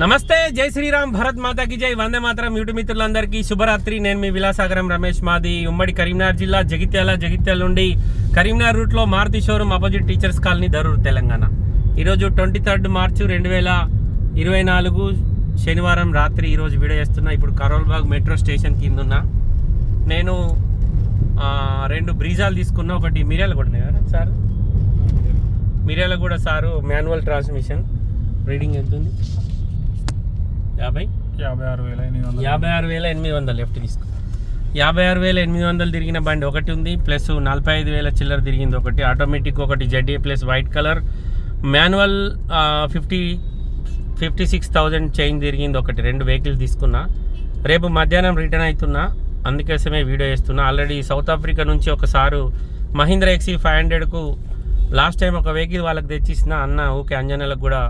నమస్తే జై శ్రీరామ్ భరత్ మాతాకి జై. వందే మాతరం యూట్యూబ్ మిత్రులందరికీ శుభరాత్రి. నేను మీ విలాసాగరం రమేష్ మాది. ఉమ్మడి కరీంనగర్ జిల్లా జగిత్యాల జగిత్యాల నుండి కరీంనగర్ రూట్లో Maruti showroom opposite teachers colony Darur Telangana. ఈరోజు ట్వంటీ థర్డ్ మార్చి రెండు వేల ఇరవై నాలుగు శనివారం రాత్రి ఈరోజు వీడియో చేస్తున్నా. ఇప్పుడు కరోల్బాగ్ మెట్రో స్టేషన్ కింద ఉన్నా నేను రెండు బ్రీజాలు తీసుకున్నా. ఒకటి మిరియాల కూడా కదా సార్? మిరియాల కూడా సారు మాన్యువల్ ట్రాన్స్మిషన్. రీడింగ్ ఎంత ఉంది? యాభై? యాభై ఆరు వేల ఎనిమిది వందలు. యాభై ఆరు వేల ఎనిమిది వందలు లెఫ్ట్ తీసుకో. యాభై ఆరు వేల ఎనిమిది వందలు తిరిగిన బండి ఒకటి ఉంది ప్లస్ నలభై ఐదు వేల చిల్లర తిరిగింది ఒకటి ఆటోమేటిక్ ఒకటి ZA plus white colour. Manual fifty fifty six thousand chain తిరిగింది ఒకటి రెండు వెహికల్ తీసుకున్నా. రేపు మధ్యాహ్నం రిటర్న్ అవుతున్నా అందుకోసమే వీడియో చేస్తున్నా. ఆల్రెడీ సౌత్ ఆఫ్రికా నుంచి ఒకసారు మహీంద్రా ఎక్సీ ఫైవ్ హండ్రెడ్కు లాస్ట్ టైం ఒక వెహికల్ వాళ్ళకి తెచ్చిసిన అన్న ఊకే అంజనలకు కూడా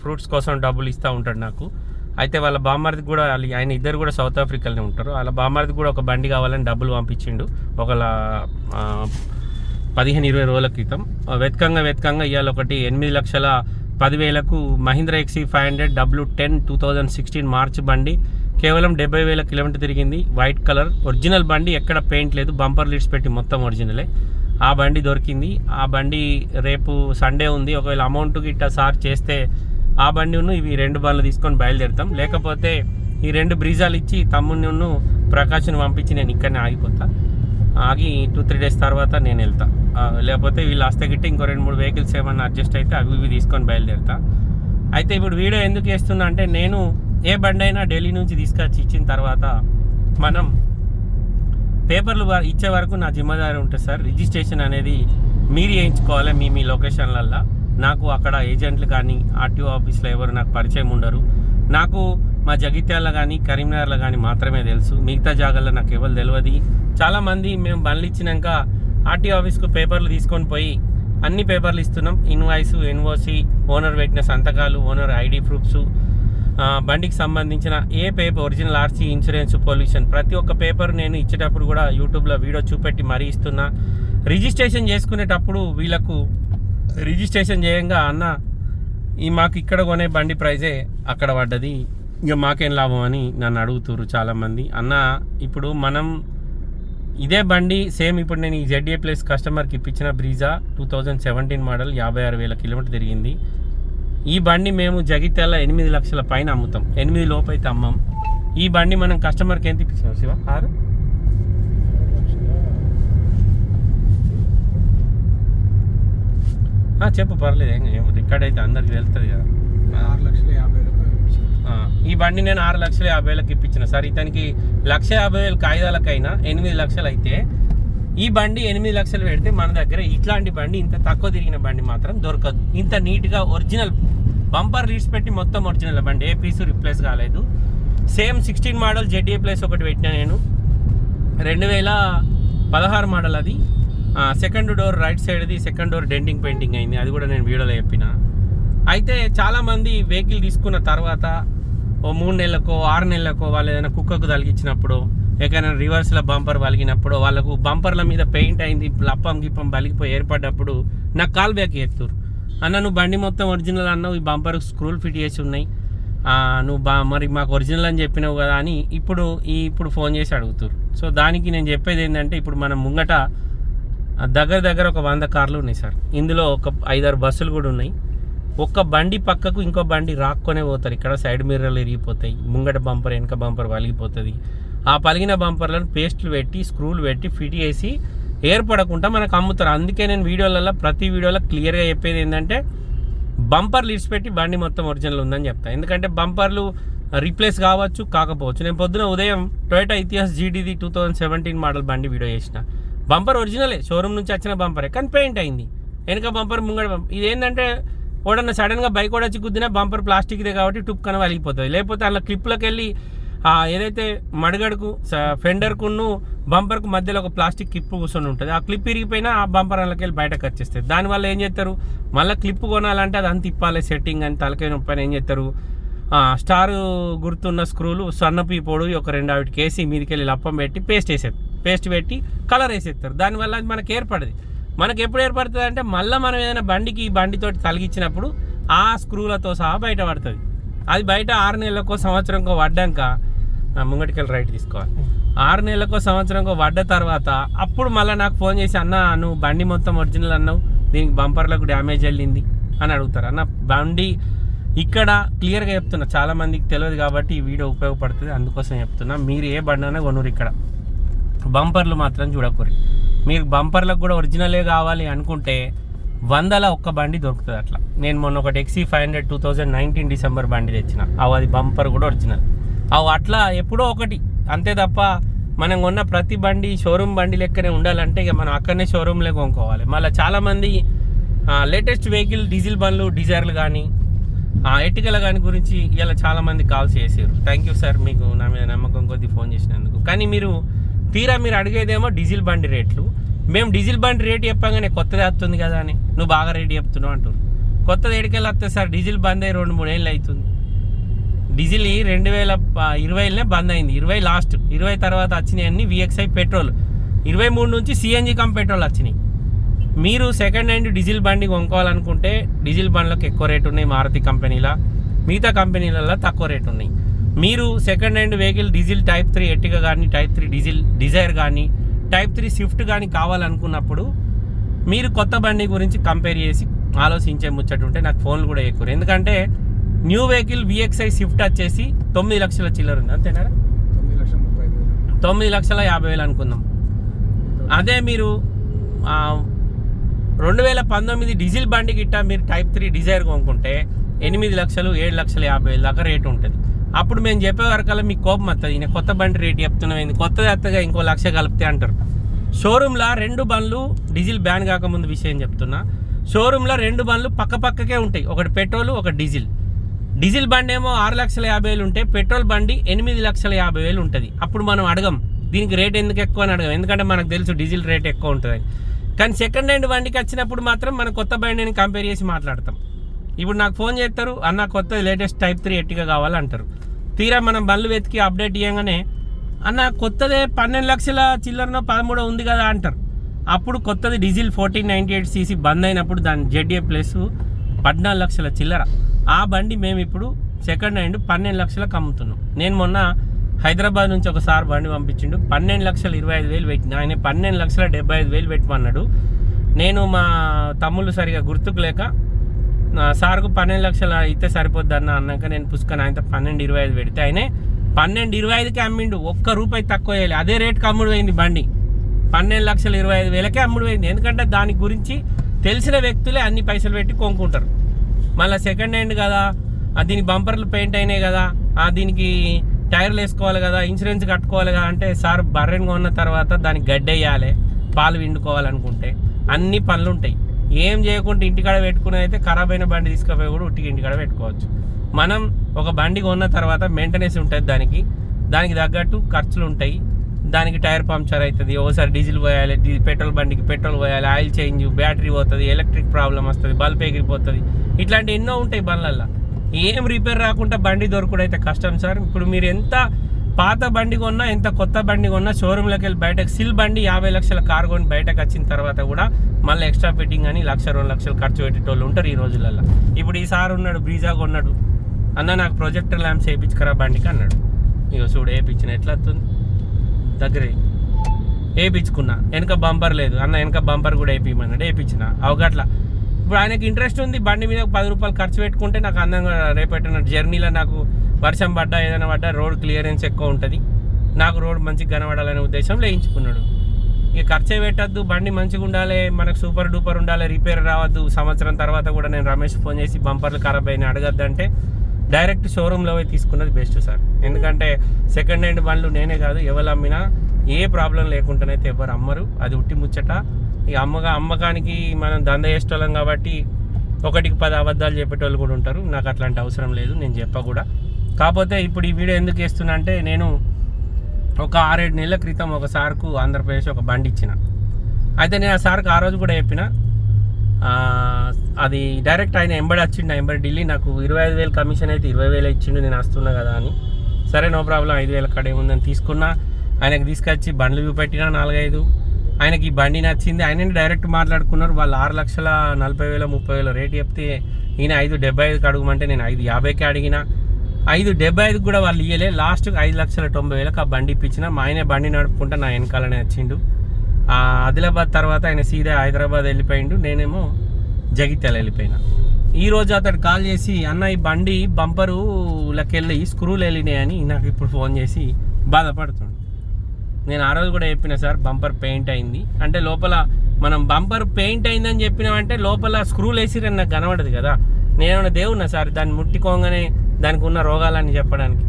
ఫ్రూట్స్ కోసం డబ్బులు ఇస్తూ ఉంటాడు నాకు. అయితే వాళ్ళ బామ్మర్ది కూడా ఆయన ఇద్దరు కూడా సౌత్ ఆఫ్రికాలోనే ఉంటారు. వాళ్ళ బామ్మర్ది కూడా ఒక బండి కావాలని డబ్బులు పంపించిండు. ఒక పదిహేను ఇరవై రోజుల క్రితం. వెతకంగా వెతకంగా ఇవాళ ఒకటి ఎనిమిది లక్షల పదివేలకు Mahindra XE five hundred W ten two thousand sixteen March బండి. కేవలం డెబ్బై వేల కిలోమీటర్ తిరిగింది. వైట్ కలర్ ఒరిజినల్ బండి ఎక్కడ పెయింట్ లేదు. బంపర్ లీడ్స్ పెట్టి మొత్తం ఒరిజినలే ఆ బండి దొరికింది. ఆ బండి రేపు సండే ఉంది. ఒకవేళ అమౌంట్ గిట్ట సార్ చేస్తే ఆ బండిను ఇవి రెండు బండ్లు తీసుకొని బయలుదేరుతాం. లేకపోతే ఈ రెండు బ్రిజాలు ఇచ్చి తమ్ముడిను ప్రకాష్ని పంపించి నేను ఇక్కడనే ఆగిపోతా. ఆగి టూ త్రీ డేస్ తర్వాత నేను వెళ్తా. లేకపోతే వీళ్ళు వస్తే గిట్టి ఇంకో రెండు మూడు వెహికల్స్ ఏమన్నా అడ్జస్ట్ అయితే అవి ఇవి తీసుకొని బయలుదేరుతా. అయితే ఇప్పుడు వీడియో ఎందుకు వేస్తున్నా అంటే నేను ఏ బండి అయినా ఢిల్లీ నుంచి తీసుకొచ్చి ఇచ్చిన తర్వాత మనం పేపర్లు ఇచ్చే వరకు నా జిమ్మదారి ఉంటుంది సార్. రిజిస్ట్రేషన్ అనేది మీరు చేయించుకోవాలి మీ మీ లొకేషన్లల్లో. నాకు అక్కడ ఏజెంట్లు కానీ ఆర్టీఓ ఆఫీస్లో ఎవరు నాకు పరిచయం ఉండరు. నాకు మా జగిత్యాల కానీ కరీంనగర్లో కానీ మాత్రమే తెలుసు. మిగతా జాగాల్లో నాకు ఎవరు తెలియదు చాలామంది మేము బండ్లు ఇచ్చినాక ఆర్టీఓ ఆఫీస్కు పేపర్లు తీసుకొని పోయి అన్ని పేపర్లు ఇస్తున్నాం. ఇన్వాయిస్ ఎన్ఓసి ఓనర్ పెట్టిన సంతకాలు ఓనర్ ఐడి ప్రూఫ్స్ బండికి సంబంధించిన ఏ paper original RC insurance pollution ప్రతి ఒక్క పేపర్ నేను ఇచ్చేటప్పుడు కూడా యూట్యూబ్లో వీడియో చూపెట్టి మరీ ఇస్తున్నా. రిజిస్ట్రేషన్ చేసుకునేటప్పుడు వీళ్ళకు రిజిస్ట్రేషన్ చేయంగా అన్న ఈ మాకు ఇక్కడ కొనే బండి ప్రైజే అక్కడ పడ్డది. ఇక మాకేం లాభం అని నన్ను అడుగుతురు చాలామంది. అన్న ఇప్పుడు మనం ఇదే బండి సేమ్ ఇప్పుడు నేను ఈ జెడ్ఏ ప్లస్ కస్టమర్కి ఇప్పించిన Brezza two thousand seventeen model యాభై ఆరు వేల కిలోమీటర్ తిరిగింది. ఈ బండి మేము జగిత్యాల ఎనిమిది లక్షల పైన అమ్ముతాం. ఎనిమిది లోపు అయితే అమ్మం. ఈ బండి మనం కస్టమర్కి ఎంత ఇప్పించాం శివ? ఆరు ఆ, చెప్పు పర్లేదు ఏం రికార్డ్ అయితే అందరికి వెళ్తుంది కదా. ఆరు లక్షల యాభై ఈ బండి నేను ఆరు లక్షల యాభై వేలకు ఇప్పించిన. సార్ ఇతనికి లక్ష యాభై వేలు కాగితాలకైనా ఎనిమిది లక్షలు అయితే ఈ బండి ఎనిమిది లక్షలు పెడితే మన దగ్గర ఇట్లాంటి బండి ఇంత తక్కువ తిరిగిన బండి మాత్రం దొరకదు. ఇంత నీట్గా ఒరిజినల్ బంపర్ లీడ్స్ పెట్టి మొత్తం ఒరిజినల్ బండి ఏ పీసు రిప్లేస్ కాలేదు. Same sixteen model ZA plus ఒకటి పెట్టినా నేను. రెండు వేల పదహారు మోడల్ అది. సెకండ్ డోర్ రైట్ సైడ్ది సెకండ్ డోర్ డెంటింగ్ పెయింటింగ్ అయింది. అది కూడా నేను వీడియోలో చెప్పిన. అయితే చాలామంది వెహికల్ తీసుకున్న తర్వాత ఓ మూడు నెలలకో ఆరు నెలలకో వాళ్ళు ఏదైనా కుక్కకు తలిగించినప్పుడు ఎక్కడైనా రివర్స్లో బంపర్ పలిగినప్పుడు వాళ్ళకు బంపర్ల మీద పెయింట్ అయింది లప్పం గిప్పం పలిగిపోయి ఏర్పడ్డప్పుడు నాకు కాల్ బ్యాక్ ఎత్తురు అన్న నువ్వు బండి మొత్తం ఒరిజినల్ అన్నావు ఈ బంపర్ స్క్రూలు ఫిట్ చేసి ఉన్నాయి. నువ్వు బా మరి మాకు ఒరిజినల్ అని చెప్పినావు కదా అని ఇప్పుడు ఈ ఇప్పుడు ఫోన్ చేసి అడుగుతారు సో దానికి నేను చెప్పేది ఏంటంటే ఇప్పుడు మనం ముంగట దగ్గర దగ్గర ఒక వంద కార్లు ఉన్నాయి సార్. ఇందులో ఒక ఐదారు బస్సులు కూడా ఉన్నాయి. ఒక్క బండి పక్కకు ఇంకో బండి రాక్కొనే పోతారు. ఇక్కడ సైడ్ మిర్రర్లు ఇరిగిపోతాయి. ముంగట బంపర్ వెనక బంపర్ పలిగిపోతుంది ఆ పలిగిన బంపర్లను పేస్ట్లు పెట్టి స్క్రూలు పెట్టి ఫిట్ చేసి ఏర్పడకుండా మనకు అమ్ముతారు. అందుకే నేను వీడియోలలో ప్రతి వీడియోలో క్లియర్గా చెప్పేది ఏంటంటే బంపర్ లిడ్స్ పెట్టి బండి మొత్తం ఒరిజినల్ ఉందని చెప్తాను ఎందుకంటే బంపర్లు రీప్లేస్ కావచ్చు కాకపోవచ్చు. నేను పొద్దున ఉదయం టొయోటా ఇతిహాస్ జీడీది టూ థౌజండ్ సెవెంటీన్ మోడల్ బండి వీడియో చేసిన. బంపర్ ఒరిజినలే షోరూమ్ నుంచి వచ్చిన బంపరే. కానీ పెయింట్ అయింది. వెనక బంపర్ ముంగడ బంపర్ ఇదేంటంటే ఓడన్న సడన్గా బైక్ కూడా వచ్చి గుద్దినా బంపర్ ప్లాస్టిక్దే కాబట్టి టుప్ కన వలిగిపోతుంది. లేకపోతే అలా క్లిప్లోకి వెళ్ళి ఆ ఏదైతే మడగడుకు ఫెండర్కును బంపర్కు మధ్యలో ఒక ప్లాస్టిక్ క్లిప్ కూర్చొని ఉంటుంది. ఆ క్లిప్ ఇరిగిపోయినా ఆ బంపర్ అందులోకి వెళ్ళి బయటకు వచ్చేస్తుంది దానివల్ల ఏం చేస్తారు మళ్ళీ క్లిప్ కొనాలంటే అది అంత ఇప్పాలి సెట్టింగ్ అని తలకైన పైన ఏం చేస్తారు స్టార్ గుర్తున్న స్క్రూలు సన్నపి పొడి ఒక రెండు ఆవిటికి వేసి మీదకి వెళ్ళి లప్పం పెట్టి పేస్ట్ వేసేది పేస్ట్ పెట్టి కలర్ వేసేస్తారు. దానివల్ల అది మనకి ఏర్పడదు. మనకు ఎప్పుడు ఏర్పడుతుంది అంటే మళ్ళీ మనం ఏదైనా బండికి ఈ బండితోటి తలిగించినప్పుడు ఆ స్క్రూలతో సహా బయటపడుతుంది అది బయట ఆరు నెలలకో సంవత్సరంకో పడ్డాక ముంగటికెళ్ళి రైట్ తీసుకోవాలి. ఆరు నెలలకో సంవత్సరంకో పడ్డ తర్వాత అప్పుడు మళ్ళీ నాకు ఫోన్ చేసి అన్న నువ్వు బండి మొత్తం ఒరిజినల్ అన్నావు. దీనికి బంపర్లకు డ్యామేజ్ వెళ్ళింది. అని అడుగుతారు. అన్న బండి ఇక్కడ క్లియర్గా చెప్తున్నా. చాలామందికి తెలియదు కాబట్టి ఈ వీడియో ఉపయోగపడుతుంది. అందుకోసం చెప్తున్నా. మీరు ఏ బండి అయినా కొనురు ఇక్కడ. బంపర్లు మాత్రం చూడకూరి మీరు బంపర్లకు కూడా ఒరిజినలే కావాలి అనుకుంటే వందల ఒక్క బండి దొరుకుతుంది అట్లా. నేను మొన్న ఒక XE five hundred two thousand nineteen December బండి తెచ్చిన. అవి అది బంపర్ కూడా ఒరిజినల్. అవి అట్లా ఎప్పుడో ఒకటి. అంతే తప్ప మనం కొన్న ప్రతి బండి షోరూమ్ బండి లెక్కనే ఉండాలంటే ఇక మనం అక్కడనే షోరూమ్లే కొనుక్కోవాలి. మళ్ళీ చాలామంది లేటెస్ట్ వెహికల్ డీజిల్ బండ్లు డిజైర్లు కానీ ఎటికల కానీ గురించి ఇలా చాలామంది కాల్స్ చేసారు థ్యాంక్ యూ సార్ మీకు నా మీద నమ్మకం కొద్దీ ఫోన్ చేసినందుకు. కానీ మీరు తీరా మీరు అడిగేదేమో డీజిల్ బండి రేట్లు. మేము డీజిల్ బండి రేట్ చెప్పగానే కొత్తది వస్తుంది కదా అని. నువ్వు బాగా రేట్ చెప్తున్నావు అంటారు కొత్తది ఎడికెళ్ళి వస్తే సార్ డీజిల్ బంద్ అయ్యి రెండు మూడు అవుతుంది. డీజిల్ ఈ రెండు వేల ఇరవైలోనే బంద్ అయింది. ఇరవై లాస్ట్. ఇరవై తర్వాత వచ్చినాయి అన్ని విఎక్స్ఐ పెట్రోల్. ఇరవై మూడు నుంచి సిఎన్జి కం పెట్రోల్ వచ్చినాయి. మీరు సెకండ్ హ్యాండ్ డీజిల్ బండి కొనుక్కోవాలనుకుంటే డీజిల్ బండ్లకు ఎక్కువ రేట్ ఉన్నాయి మారుతి కంపెనీల. మిగతా కంపెనీలలో తక్కువ రేట్ ఉన్నాయి. మీరు second hand vehicle diesel type three Ertiga కానీ టైప్ త్రీ డీజిల్ డిజైర్ కానీ టైప్ త్రీ స్విఫ్ట్ కానీ కావాలనుకున్నప్పుడు మీరు కొత్త బండి గురించి కంపేర్ చేసి ఆలోచించే ముచ్చట ఉంటే నాకు ఫోన్లు కూడా ఎక్కువ. ఎందుకంటే న్యూ వెహికల్ విఎక్స్ఐ స్విఫ్ట్ వచ్చేసి తొమ్మిది లక్షల చిల్లర ఉంది. అంతేనా? తొమ్మిది లక్షల యాభై వేలు అనుకుందాం. అదే మీరు రెండు వేల పంతొమ్మిది డీజిల్ బండి గిట్ట మీరు టైప్ త్రీ డిజైర్ కొనుక్కుంటే ఎనిమిది లక్షలు ఏడు లక్షల యాభై వేలు దాకా రేటు ఉంటుంది. అప్పుడు మేము చెప్పే వరకల్లా మీకు కోపం వస్తుంది ఈయన కొత్త బండి రేట్ చెప్తున్నాం కొత్త కొత్తది అత్తగా ఇంకో లక్ష కలిపితే అంటారు. షోరూంలో రెండు బండ్లు డీజిల్ బ్యాన్ కాకముందు విషయం చెప్తున్నా. షోరూంలో రెండు బండ్లు పక్క పక్కకే ఉంటాయి. ఒకటి పెట్రోల్ ఒకటి డీజిల్. డీజిల్ బండి ఏమో ఆరు లక్షల యాభై వేలు ఉంటే పెట్రోల్ బండి ఎనిమిది లక్షల యాభై వేలు ఉంటుంది. అప్పుడు మనం అడగం. దీనికి రేట్ ఎందుకు ఎక్కువ అని అడగం. ఎందుకంటే మనకు తెలుసు డీజిల్ రేట్ ఎక్కువ ఉంటుంది కానీ సెకండ్ హ్యాండ్ బండికి వచ్చినప్పుడు మాత్రం మనం కొత్త బండిని కంపేర్ చేసి మాట్లాడతాం. ఇప్పుడు నాకు ఫోన్ చేస్తారు అన్న కొత్త లేటెస్ట్ టైప్ త్రీ ఎట్టిగా కావాలంటారు. తీరా మనం బండ్లు వెతికి అప్డేట్ ఇవ్వగానే అన్న కొత్తదే పన్నెండు లక్షల చిల్లరనో పదమూడో ఉంది కదా అంటారు. అప్పుడు కొత్తది diesel fourteen ninety eight CC బంద్ అయినప్పుడు దాని జెడ్ఏ ప్లస్ పద్నాలుగు లక్షల చిల్లర. ఆ బండి మేము ఇప్పుడు సెకండ్ హ్యాండ్ పన్నెండు లక్షలకు అమ్ముతున్నాం. నేను మొన్న హైదరాబాద్ నుంచి ఒకసారి బండి పంపించిండు. పన్నెండు లక్షల ఇరవై ఐదు వేలు పెట్టిన ఆయన పన్నెండు లక్షల డెబ్బై ఐదు వేలు పెట్టమన్నాడు. నేను మా తమ్ముళ్ళు సరిగా గుర్తుకు లేక సార్కు పన్నెండు లక్షలు అయితే సరిపోద్ది అన్న అన్నాక నేను పుస్తకం ఆయనతో పన్నెండు ఇరవై ఐదు పెడితే ఆయనే పన్నెండు ఇరవై ఐదుకి అమ్మిండు. ఒక్క రూపాయి తక్కువ వేయాలి. అదే రేట్కి అమ్ముడు పోయింది బండి. పన్నెండు లక్షల ఇరవై ఐదు వేలకే అమ్ముడు పోయింది. ఎందుకంటే దాని గురించి తెలిసిన వ్యక్తులే అన్ని పైసలు పెట్టి కొనుక్కుంటారు. మళ్ళీ సెకండ్ హ్యాండ్ కదా దీని బంపర్లు పెయింట్ అయినాయి కదా దీనికి టైర్లు వేసుకోవాలి కదా ఇన్సూరెన్స్ కట్టుకోవాలి కదా అంటే సార్ బర్రెని కొన్న తర్వాత దానికి గడ్డి వేయాలి పాలు విండుకోవాలనుకుంటే. అన్ని పనులు ఉంటాయి ఏం చేయకుండా ఇంటికాడ పెట్టుకునేది అయితే ఖరాబ్ అయిన బండి తీసుకుపోయి కూడా ఉట్టికి ఇంటికాడ పెట్టుకోవచ్చు. మనం ఒక బండి కొన్న తర్వాత మెయింటెనెన్స్ ఉంటుంది దానికి. దానికి తగ్గట్టు ఖర్చులు ఉంటాయి. దానికి టైర్ పంక్చర్ అవుతుంది. ఒకసారి డీజిల్ పోయాలి పెట్రోల్ బండికి పెట్రోల్ పోయాలి ఆయిల్ చేంజ్ బ్యాటరీ పోతుంది ఎలక్ట్రిక్ ప్రాబ్లం వస్తుంది బల్బ్ ఎగిరిపోతుంది. ఇట్లాంటి ఎన్నో ఉంటాయి బండ్లల్లో. ఏం రిపేర్ రాకుండా బండి దొరకడం అయితే కష్టం సార్. ఇప్పుడు మీరు ఎంత పాత బండి కొన్నా ఎంత కొత్త బండి కొన్నా షోరూంలోకి వెళ్ళి బయటకు సిల్ బండి యాభై లక్షల కార్ కొని బయటకు వచ్చిన తర్వాత కూడా మళ్ళీ ఎక్స్ట్రా ఫిట్టింగ్ అని లక్ష రెండు లక్షలు ఖర్చు పెట్టేటోళ్ళు ఉంటారు ఈ రోజులలో ఇప్పుడు ఈ సార్ ఉన్నాడు బ్రీజా కొన్నాడు. అన్న నాకు ప్రొజెక్టర్ ల్యాంప్స్ వేయించుకరా బండికి అన్నాడు. ఇక చూడు వేయించిన ఎట్లా వస్తుంది? దగ్గర వేయించుకున్నా. వెనక బంపర్ లేదు. అన్న వెనక బంపర్ కూడా వేయించమన్నాడు వేయించిన. అవగట్ల. ఇప్పుడు ఆయనకి ఇంట్రెస్ట్ ఉంది బండి మీద పది రూపాయలు ఖర్చు పెట్టుకుంటే నాకు అందంగా రేపెట్టిన జర్నీలో నాకు వర్షం పడ్డా ఏదైనా పడ్డా రోడ్ క్లియరెన్స్ ఎక్కువ ఉంటుంది. నాకు రోడ్ మంచిగా కనబడాలనే ఉద్దేశం లేయించుకున్నాడు. ఇక ఖర్చే పెట్టద్దు బండి మంచిగా ఉండాలి మనకు సూపర్ డూపర్ ఉండాలి రిపేర్ రావద్దు. సంవత్సరం తర్వాత కూడా నేను రమేష్ ఫోన్ చేసి బంపర్లు ఖరాబ్ అయిన అడగద్దంటే డైరెక్ట్ షోరూంలో పోయి తీసుకున్నది బెస్ట్ సార్. ఎందుకంటే సెకండ్ హ్యాండ్ బండ్లు నేనే కాదు ఎవరు అమ్మినా ఏ ప్రాబ్లం లేకుండానైతే ఎవరు అమ్మరు. అది ఉట్టి ముచ్చట. ఇక అమ్మగా అమ్మకానికి మనం దంద చేసేటోళ్ళం కాబట్టి ఒకటికి పది అబద్ధాలు చెప్పేటోళ్ళు కూడా ఉంటారు. నాకు అట్లాంటి అవసరం లేదు నేను చెప్ప కూడా కాకపోతే ఇప్పుడు ఈ వీడియో ఎందుకు వేస్తున్నా అంటే నేను ఒక ఆరేడు నెలల క్రితం ఒక సార్కు ఆంధ్రప్రదేశ్ ఒక బండి ఇచ్చిన. అయితే నేను ఆ సార్కి ఆ రోజు కూడా చెప్పిన అది డైరెక్ట్ ఆయన ఎంబడి వచ్చిండు ఎంబడి ఢిల్లీ నాకు ఇరవై ఐదు వేలు కమిషన్ అయితే ఇరవై వేలు ఇచ్చిండు నేను వస్తున్నా కదా అని. సరే నో ప్రాబ్లం ఐదు వేల కాడ ఏముందని తీసుకున్నా. ఆయనకి తీసుకొచ్చి బండ్లు చూపెట్టినా నాలుగైదు. ఆయనకి ఈ బండి నచ్చింది. ఆయన డైరెక్ట్ మాట్లాడుకున్నారు. వాళ్ళు ఆరు లక్షల నలభై వేల ముప్పై వేల రేట్ చెప్తే ఈయన ఐదు డెబ్బై ఐదుకి అడగమంటే నేను ఐదు యాభైకి అడిగిన. ఐదు డెబ్బై ఐదు కూడా వాళ్ళు ఇయ్యలే. లాస్ట్కి ఐదు లక్షల తొంభై వేలకు ఆ బండి ఇప్పించిన. మా ఆయనే బండి నడుపుకుంటా నా వెనకాలనే వచ్చిండు. ఆ ఆదిలాబాద్ తర్వాత ఆయన సీదా హైదరాబాద్ వెళ్ళిపోయిండు. నేనేమో జగిత్యాల వెళ్ళిపోయినా. ఈ రోజు అతడు కాల్ చేసి అన్న ఈ బండి బంపరు లకెళ్ళి స్క్రూలు వెళ్ళినాయని నాకు ఇప్పుడు ఫోన్ చేసి బాధపడుతుండు. నేను ఆ రోజు కూడా చెప్పిన సార్ బంపర్ పెయింట్ అయింది. అంటే లోపల మనం బంపర్ పెయింట్ అయిందని చెప్పినామంటే లోపల స్క్రూలు వేసిరని నాకు కనబడదు కదా. నేను దేవున్నా సార్ దాన్ని ముట్టుకోగానే దానికి ఉన్న రోగాలని చెప్పడానికి.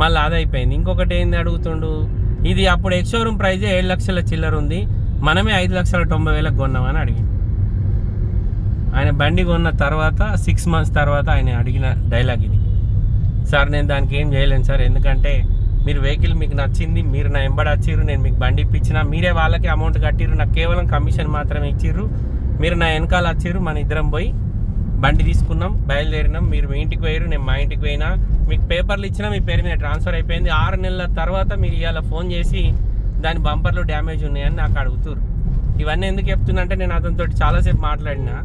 మళ్ళీ అదైపోయింది. ఇంకొకటి ఏంది అడుగుతుండు? ఇది అప్పుడు ఎక్స్షోరూమ్ ప్రైజే ఏడు లక్షల చిల్లర ఉంది. మనమే ఐదు లక్షల తొంభై వేలకు కొన్నామని అడిగింది ఆయన బండి కొన్న తర్వాత సిక్స్ మంత్స్ తర్వాత ఆయన అడిగిన డైలాగ్ ఇది. సార్ నేను దానికి ఏం చేయలేను సార్. ఎందుకంటే మీరు వెహికల్ మీకు నచ్చింది మీరు నా ఎంబడి వచ్చిర్రు నేను మీకు బండి ఇప్పించిన మీరే వాళ్ళకి అమౌంట్ కట్టిర్రు నాకు కేవలం కమిషన్ మాత్రమే ఇచ్చిర్రు మీరు నా వెనకాల వచ్చిర్రు మన ఇద్దరం పోయి బండి తీసుకున్నాం బయలుదేరినాం. మీరు మీ ఇంటికి పోయారు నేను మా ఇంటికి పోయినా. మీకు పేపర్లు ఇచ్చినా మీ పేరు మీద ట్రాన్స్ఫర్ అయిపోయింది. ఆరు నెలల తర్వాత మీరు ఇవాళ ఫోన్ చేసి దాని బంపర్లు డ్యామేజ్ ఉన్నాయని నాకు అడుగుతారు ఇవన్నీ ఎందుకు చెప్తున్నా అంటే నేను అతనితో చాలాసేపు మాట్లాడినా.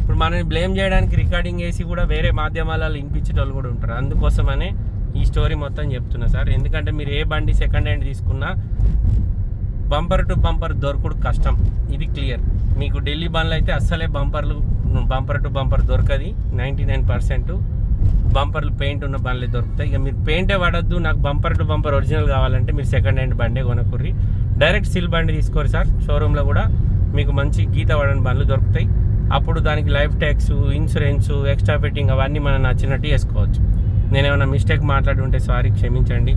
ఇప్పుడు మనని బ్లేమ్ చేయడానికి రికార్డింగ్ చేసి కూడా వేరే మాధ్యమాలలో వినిపించే వాళ్ళు కూడా ఉంటారు. అందుకోసమనే ఈ స్టోరీ మొత్తం చెప్తున్నా సార్. ఎందుకంటే మీరు ఏ బండి సెకండ్ హ్యాండ్ తీసుకున్నా బంపర్ టు బంపర్ దొరకడు కష్టం. ఇది క్లియర్. మీకు ఢిల్లీ బండ్లు అయితే అస్సలే బంపర్లు బంపర్ టు బంపర్ దొరకది. నైంటీ నైన్ పర్సెంట్ బంపర్లు పెయింట్ ఉన్న బండ్లే దొరుకుతాయి. ఇక మీరు పెయింటే పడద్దు నాకు బంపర్ టు బంపర్ ఒరిజినల్ కావాలంటే మీరు సెకండ్ హ్యాండ్ బండే కొనకుర్రి డైరెక్ట్ సిల్ బండి తీసుకోరు సార్ షోరూంలో కూడా మీకు మంచి గీత పడని బండ్లు దొరుకుతాయి. అప్పుడు దానికి life tax insurance extra fitting అవన్నీ మనం నచ్చినట్టు చేసుకోవచ్చు. నేను ఏమైనా మిస్టేక్ మాట్లాడి ఉంటే సారీ క్షమించండి.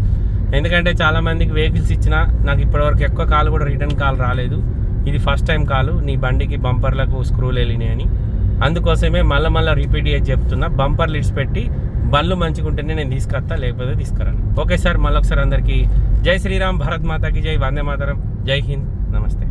ఎందుకంటే చాలా మందికి వెహికల్స్ ఇచ్చిన నాకు ఇప్పటివరకు ఎక్కువ కాల్ కూడా రిటర్న్ కాల్ రాలేదు. ఇది ఫస్ట్ టైం కాలు నీ బండికి బంపర్లకు స్క్రూలు వెళ్ళినాయి అని. అందుకోసమే మళ్ళీ మళ్ళీ రిపీట్ చేసి చెప్తున్నా బంపర్ లిడ్స్ పెట్టి బండ్లు మంచిగా ఉంటేనే నేను తీసుకొస్తా లేకపోతే తీసుకురాను. ఓకే సార్ మళ్ళొకసారి అందరికీ జై శ్రీరామ్ భారత్ మాతాకి జై వందే మాతరం జై హింద్ నమస్తే.